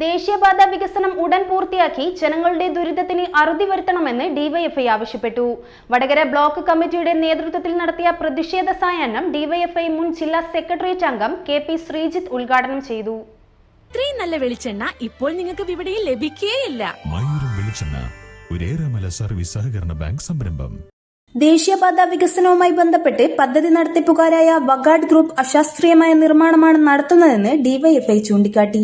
ദേശീയപാത വികസനം ഉടൻ പൂർത്തിയാക്കി ജനങ്ങളുടെ ദുരിതത്തിന് അറുതി വരുത്തണമെന്ന് ഡിവൈഎഫ്ഐ ആവശ്യപ്പെട്ടു. വടകര ബ്ലോക്ക് കമ്മിറ്റിയുടെ നേതൃത്വത്തിൽ നടത്തിയ പ്രതിഷേധ സായാഹ്നം ഡിവൈഎഫ്ഐ മുൻ ജില്ലാ സെക്രട്ടേറിയറ്റ് അംഗം കെ പി ശ്രീജിത്ത് ഉദ്ഘാടനം ചെയ്തു. ഇത്രയും നല്ല വെളിച്ചെണ്ണ ഇപ്പോൾ നിങ്ങൾക്ക് വിപണിയിൽ ലഭിക്കുകയില്ല സർവീസ് സഹകരണ ബാങ്ക് സംരംഭം. ദേശീയപാത വികസനവുമായി ബന്ധപ്പെട്ട് പദ്ധതി നടത്തിപ്പുകാരായ വഗാഡ് ഗ്രൂപ്പ് അശാസ്ത്രീയമായ നിർമ്മാണമാണ് നടത്തുന്നതെന്ന് ഡിവൈഎഫ്ഐ ചൂണ്ടിക്കാട്ടി.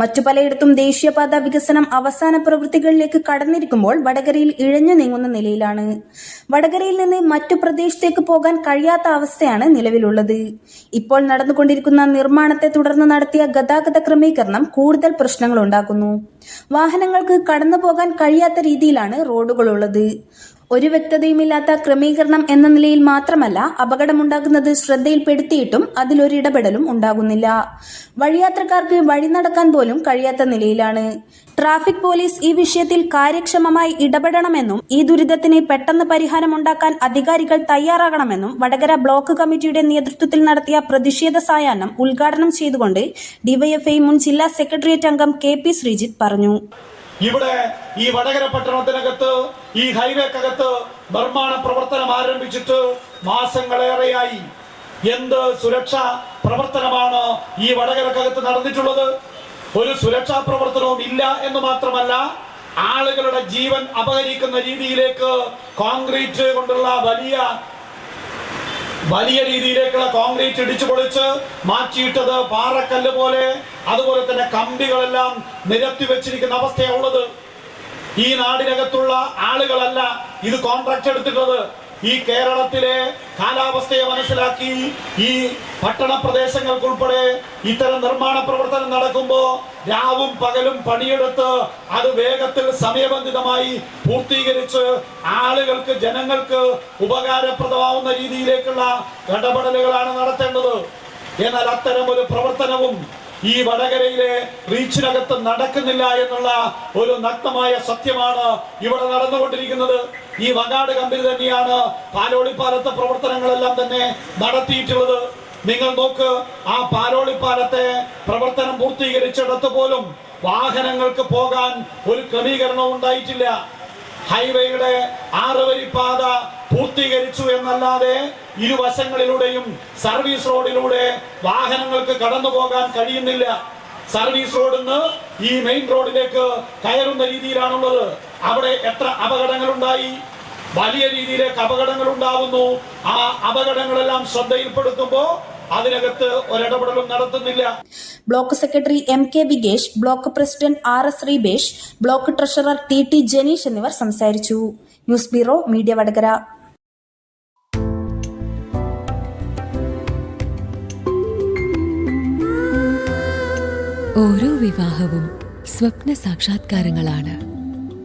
മറ്റു പലയിടത്തും ദേശീയപാത വികസനം അവസാന പ്രവൃത്തികളിലേക്ക് കടന്നിരിക്കുമ്പോൾ വടകരയിൽ ഇഴഞ്ഞു നീങ്ങുന്ന നിലയിലാണ്. വടകരയിൽ നിന്ന് മറ്റു പ്രദേശത്തേക്ക് പോകാൻ കഴിയാത്ത അവസ്ഥയാണ് നിലവിലുള്ളത്. ഇപ്പോൾ നടന്നുകൊണ്ടിരിക്കുന്ന നിർമ്മാണത്തെ തുടർന്ന് നടത്തിയ ഗതാഗത ക്രമീകരണം കൂടുതൽ പ്രശ്നങ്ങൾ ഉണ്ടാക്കുന്നു. വാഹനങ്ങൾക്ക് കടന്നു പോകാൻ കഴിയാത്ത രീതിയിലാണ് റോഡുകളുള്ളത്. ഒരു വ്യക്തതയുമില്ലാത്ത ക്രമീകരണം എന്ന നിലയിൽ മാത്രമല്ല അപകടമുണ്ടാകുന്നത് ശ്രദ്ധയിൽപ്പെടുത്തിയിട്ടും അതിലൊരിടപെടലും ഉണ്ടാകുന്നില്ല. വഴിയാത്രക്കാർക്ക് വഴി നടക്കാൻ പോലും കഴിയാത്ത നിലയിലാണ്. ട്രാഫിക് പോലീസ് ഈ വിഷയത്തിൽ കാര്യക്ഷമമായി ഇടപെടണമെന്നും ഈ ദുരിതത്തിന് പെട്ടെന്ന് പരിഹാരമുണ്ടാക്കാൻ അധികാരികൾ തയ്യാറാകണമെന്നും വടകര ബ്ലോക്ക് കമ്മിറ്റിയുടെ നേതൃത്വത്തിൽ നടത്തിയ പ്രതിഷേധ സായാഹ്നം ഉദ്ഘാടനം ചെയ്തുകൊണ്ട് ഡിവൈഎഫ്ഐ മുൻ ജില്ലാ സെക്രട്ടേറിയറ്റ് അംഗം കെ പി ശ്രീജിത്ത് പറഞ്ഞു. ഇവിടെ ഈ വടകര പട്ടണത്തിനകത്ത് ഈ ഹൈവേക്കകത്ത് നിർമ്മാണ പ്രവർത്തനം ആരംഭിച്ചിട്ട് മാസങ്ങളേറെയായി. എന്ത് സുരക്ഷാ പ്രവർത്തനമാണ് ഈ വടകരക്കകത്ത് നടന്നിട്ടുള്ളത്? ഒരു സുരക്ഷാ പ്രവർത്തനവും ഇല്ല എന്ന് മാത്രമല്ല ആളുകളുടെ ജീവൻ അപഹരിക്കുന്ന രീതിയിലേക്ക് കോൺക്രീറ്റ് കൊണ്ടുള്ള വലിയ വലിയ രീതിയിലേക്കുള്ള കോൺക്രീറ്റ് ഇടിച്ചു പൊളിച്ച് മാറ്റിയിട്ടത് പാറക്കല്ല് പോലെ അതുപോലെ തന്നെ കമ്പികളെല്ലാം നിരത്തി വെച്ചിരിക്കുന്ന അവസ്ഥയുള്ളത് ഈ നാടിനകത്തുള്ള ആളുകളല്ല ഇത് കോൺട്രാക്ട് എടുത്തിട്ടുള്ളത്. ഈ കേരളത്തിലെ കാലാവസ്ഥയെ മനസ്സിലാക്കി ഈ പട്ടണ പ്രദേശങ്ങൾക്കുൾപ്പെടെ ഇത്തരം നിർമ്മാണ പ്രവർത്തനം നടക്കുമ്പോ രാവും പകലും പണിയെടുത്ത് അത് വേഗത്തിൽ സമയബന്ധിതമായി പൂർത്തീകരിച്ച് ആളുകൾക്ക് ജനങ്ങൾക്ക് ഉപകാരപ്രദമാവുന്ന രീതിയിലേക്കുള്ള ഇടപെടലുകളാണ് നടത്തേണ്ടത്. എന്നാൽ അത്തരം ഒരു പ്രവർത്തനവും ഈ വടകരയിലെ റീച്ചിനകത്ത് നടക്കുന്നില്ല എന്നുള്ള ഒരു നഗ്നമായ സത്യമാണ് ഇവിടെ നടന്നുകൊണ്ടിരിക്കുന്നത്. ഈ വകാട് കമ്പനി തന്നെയാണ് പാലോളിപ്പാലത്തെ പ്രവർത്തനങ്ങളെല്ലാം തന്നെ നടത്തിയിട്ടുള്ളത്. നിങ്ങൾ നോക്ക് ആ പാലോളിപ്പാലത്തെ പ്രവർത്തനം പൂർത്തീകരിച്ചിടത്ത് പോലും വാഹനങ്ങൾക്ക് പോകാൻ ഒരു ക്രമീകരണവും ഉണ്ടായിട്ടില്ല. ഹൈവേയുടെ പാത പൂർത്തീകരിച്ചു എന്നല്ലാതെ ഇരുവശങ്ങളിലൂടെയും സർവീസ് റോഡിലൂടെ വാഹനങ്ങൾക്ക് കടന്നു പോകാൻ കഴിയുന്നില്ല. സർവീസ് റോഡിൽ നിന്ന് ഈ മെയിൻ റോഡിലേക്ക് കയറുന്ന രീതിയിലാണുള്ളത്. അവിടെ എത്ര അപകടങ്ങൾ ഉണ്ടായി വലിയ രീതിയിലേക്ക് അപകടങ്ങൾ ഉണ്ടാവുന്നു ആ അപകടങ്ങളെല്ലാം ശ്രദ്ധയിൽപ്പെടുത്തുമ്പോൾ അതിനകത്ത് ഒരിടപെടലും നടത്തുന്നില്ല. Block secretary M K Vigesh block president R S Sreebesh block treasurer T T Janeesh എന്നിവർ സംസാരിച്ചു. News bureau media Vadakara. ഓരോ വിവാഹവും സ്വപ്ന സാക്ഷാത്കാരങ്ങളാണ്.